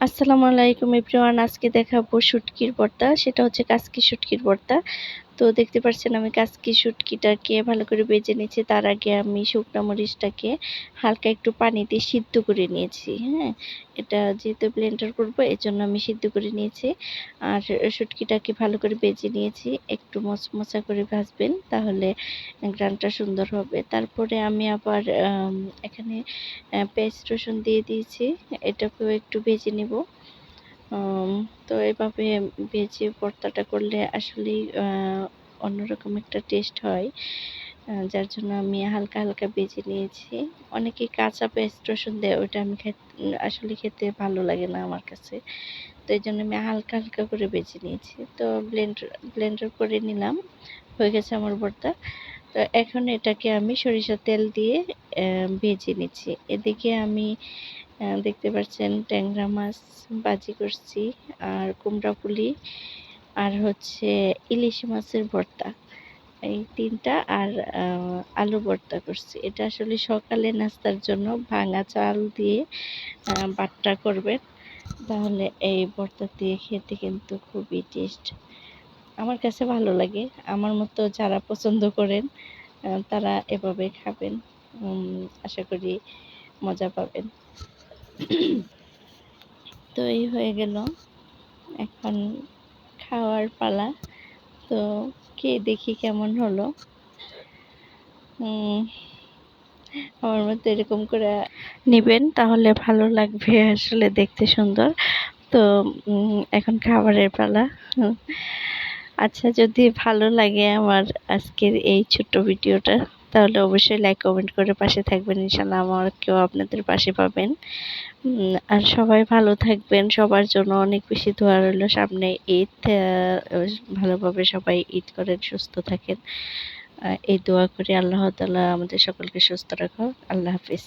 আসসালামু আলাইকুম এভরিওয়ান আজকে দেখাবো শুটকির ভর্তা সেটা হচ্ছে কাসকি শুটকির ভর্তা। তো দেখতে পাচ্ছেন আমি কাসকি শুটকিটাকে ভালো করে বেজে নিয়েছি। তার আগে আমি শুকনা মরিচটাকে হালকা একটু পানিতে সিদ্ধ করে নিয়েছি হ্যাঁ? এটা যেহেতু ব্লেন্ডার করব এর জন্য আমি সিদ্ধ করে নিয়েছি। আর শুটকিটাকে ভালো করে বেজে নিয়েছি। একটু মচমচা করে ভাজবেন, তাহলে গ্রানটা সুন্দর হবে। তারপরে আমি আবার এখানে পেস্ট রসুন দিয়ে দিয়েছি। এটাকেও একটু ভেজে নিব। তো এভাবে ভেজে ভর্তাটা করলে আসলেই অন্যরকম একটা টেস্ট হয়। যার জন্য আমি হালকা হালকা বেজে নিয়েছি। অনেকে কাঁচা পেস্ট রসুন দেয় ওটা আমি আসলে খেতে ভালো লাগে না আমার কাছে। তো এই জন্য আমি হালকা হালকা করে বেজে নিয়েছি। তো ব্লেন্ডার ব্লেন্ডার করে নিলাম, হয়ে গেছে আমার ভর্তা। তো এখন এটাকে আমি সরিষার তেল দিয়ে ভেজে নিচ্ছি। এদিকে আমি দেখতে পাচ্ছেন, ট্যাংরা মাছ বাজি করছি, আর কুমড়া পুলি, আর হচ্ছে ইলিশ মাছের ভর্তা। এই তিনটা, আর আলু ভর্তা করছি। এটা আসলে সকালে নাস্তার জন্য ভাঙা চাল দিয়ে বাট্টা করবেন। তাহলে এই ভর্তা দিয়ে খেতে কিন্তু খুবই টেস্ট আমার কাছে ভালো লাগে। আমার মতো যারা পছন্দ করেন তারা এভাবে খাবেন। আশা করি মজা পাবেন। তো এই হয়ে গেল। এখন খাওয়ার পালা। তো কে দেখি কেমন হলো। আমার মতো এরকম করে নেবেন, তাহলে ভালো লাগবে আসলে দেখতে সুন্দর। তো এখন খাবারের পালা। আচ্ছা যদি ভালো লাগে আমার আজকের এই ছোট্ট ভিডিওটা। তাহলে অবশ্যই লাইক কমেন্ট করে পাশে থাকবেন। ইনশাল্লাহ আমার কেউ আপনাদের পাশে পাবেন। আর সবাই ভালো থাকবেন। সবার জন্য অনেক বেশি দোয়া রইল সামনে ঈদ। ভালোভাবে সবাই ঈদ করেন, সুস্থ থাকেন। এই দোয়া করে। আল্লাহ তালা আমাদের সকলকে সুস্থ রাখো আল্লাহ হাফিজ।